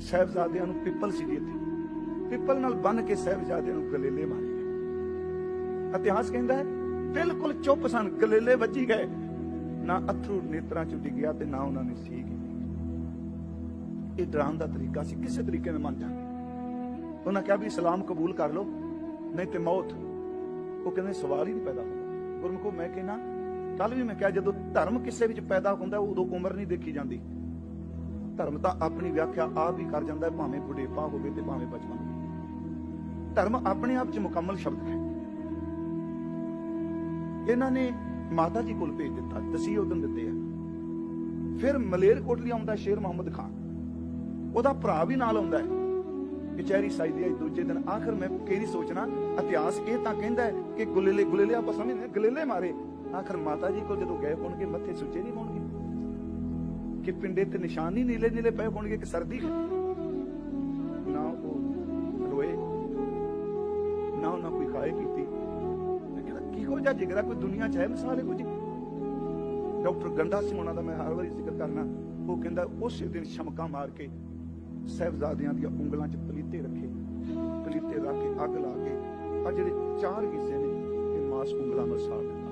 ਸਹਿਬਜ਼ਾਦਿਆਂ ਨੂੰ ਪਿੱਪਲ ਸੀ ਇੱਥੇ ਪਿੱਪਲ ਨਾਲ ਬੰਨ ਕੇ ਸਹਿਬਜ਼ਾਦਿਆਂ ਨੂੰ ਗਲੇਲੇ ਮਾਰੇ ਗਏ। ਇਤਿਹਾਸ ਕਹਿੰਦਾ ਹੈ, ਬਿਲਕੁਲ ਚੁੱਪ ਸਨ, ਗਲੇਲੇ ਵੱਜੀ ਗਏ। ਨਾ ਅਥਰੂ ਨੇਤਰਾਂ ਚ ਡਿੱਗਿਆ ਤੇ ਨਾ ਉਹਨਾਂ ਨੇ ਸੀ ਇਹ ਡਰਾਉਣ ਦਾ ਤਰੀਕਾ ਸੀ ਕਿਸੇ ਤਰੀਕੇ ਨਾਲ ਮੰਨ ਜਾਣਗੇ ਉਹਨਾਂ ਕਿਹਾ ਵੀ ਇਸਲਾਮ ਕਬੂਲ ਕਰ ਲਓ, ਨਹੀਂ ਤੇ ਮੌਤ। ਉਹ ਕਹਿੰਦੇ ਸਵਾਲ ਹੀ ਨਹੀਂ ਪੈਦਾ ਹੁੰਦਾ। ਗੁਰਮੁਖੋ, ਮੈਂ ਕਹਿੰਦਾ ਕੱਲ ਵੀ ਮੈਂ ਕਿਹਾ ਜਦੋਂ ਧਰਮ ਕਿਸੇ ਵਿੱਚ ਪੈਦਾ ਹੁੰਦਾ, ਉਦੋਂ ਉਮਰ ਨਹੀਂ ਦੇਖੀ ਜਾਂਦੀ। ਧਰਮ ਤਾਂ ਆਪਣੀ ਵਿਆਖਿਆ ਆਪ ਹੀ ਕਰ ਜਾਂਦਾ ਹੈ, ਭਾਵੇਂ ਬੁਢੇਪਾ ਹੋਵੇ ਤੇ ਭਾਵੇਂ ਬਚਪਨ ਹੋਵੇ। ਧਰਮ ਆਪਣੇ ਆਪ 'ਚ ਮੁਕੰਮਲ ਸ਼ਬਦ ਹੈ। ਇਹਨਾਂ ਨੇ ਮਾਤਾ ਜੀ ਕੋਲ ਭੇਜ ਦਿੱਤਾ ਦਸੀ ਉਦੋਂ ਦਿੱਤੇ ਆ। ਫਿਰ ਮਲੇਰਕੋਟਲੀ ਆਉਂਦਾ ਸ਼ੇਰ ਮੁਹੰਮਦ ਖਾਨ ਉਹਦਾ ਭਰਾ ਵੀ ਨਾਲ ਆਉਂਦਾ ਹੈ। ਕਚਹਿਰੀ ਸਾਈ ਦੀ ਦੂਜੇ ਦਿਨ ਆਖਰ ਮੈਂ ਕਿਹੜੀ ਸੋਚਣਾ? ਇਤਿਹਾਸ ਇਹ ਤਾਂ ਕਹਿੰਦਾ ਹੈ ਕਿ ਗੁਲੇਲੇ ਗੁਲੇਲੇ ਆਪਾਂ ਸਮਝਦੇ ਹਾਂ, ਗਲੇਲੇ ਮਾਰੇ। ਆਖਰ ਮਾਤਾ ਜੀ ਕੋਲ ਜਦੋਂ ਗਏ ਹੋਣਗੇ ਮੱਥੇ ਸੁੱਚੇ ਨਹੀਂ ਹੋਣਗੇ। ਕਿ ਪਿੰਡੇ ਤੇ ਨਿਸ਼ਾਨ ਹੀ ਨੀਲੇ ਨੀਲੇ ਪਏ ਹੋਣਗੇ, ਕਿ ਸਰਦੀ ਹੈ? ਨਾ ਉਹ ਰੋਏ, ਨਾ ਉਹਨਾਂ ਕੋਈ ਖਾਏ ਪੀਤੀ। ਮੈਂ ਕਹਿੰਦਾ ਕਿਹੋ ਜਿਹਾ ਜਿਗਰਾ? ਕੋਈ ਦੁਨੀਆ ਚ ਹੈ ਮਿਸਾਲ ਕੁਝ ਡਾਕਟਰ ਗੰਡਾ ਸਿੰਘ ਉਹਨਾਂ ਦਾ ਮੈਂ ਹਰ ਵਾਰੀ ਜ਼ਿਕਰ ਕਰਨਾ, ਉਹ ਕਹਿੰਦਾ, ਉਸੇ ਦਿਨ ਸ਼ਮਕਾਂ ਮਾਰ ਕੇ ਸਹਿਬਜ਼ਾਦਿਆਂ ਦੀਆਂ ਉਂਗਲਾਂ 'ਚ ਪਲੀਤੇ ਰੱਖੇ, ਪਲੀਤੇ ਰੱਖ ਕੇ ਅੱਗ ਲਾ ਕੇ ਆ ਜਿਹੜੇ ਚਾਰ ਹਿੱਸੇ ਨੇ, ਇਹ ਮਾਸ ਉਂਗਲਾਂ ਨਾਲ ਸਾੜ ਦਿੱਤੇ।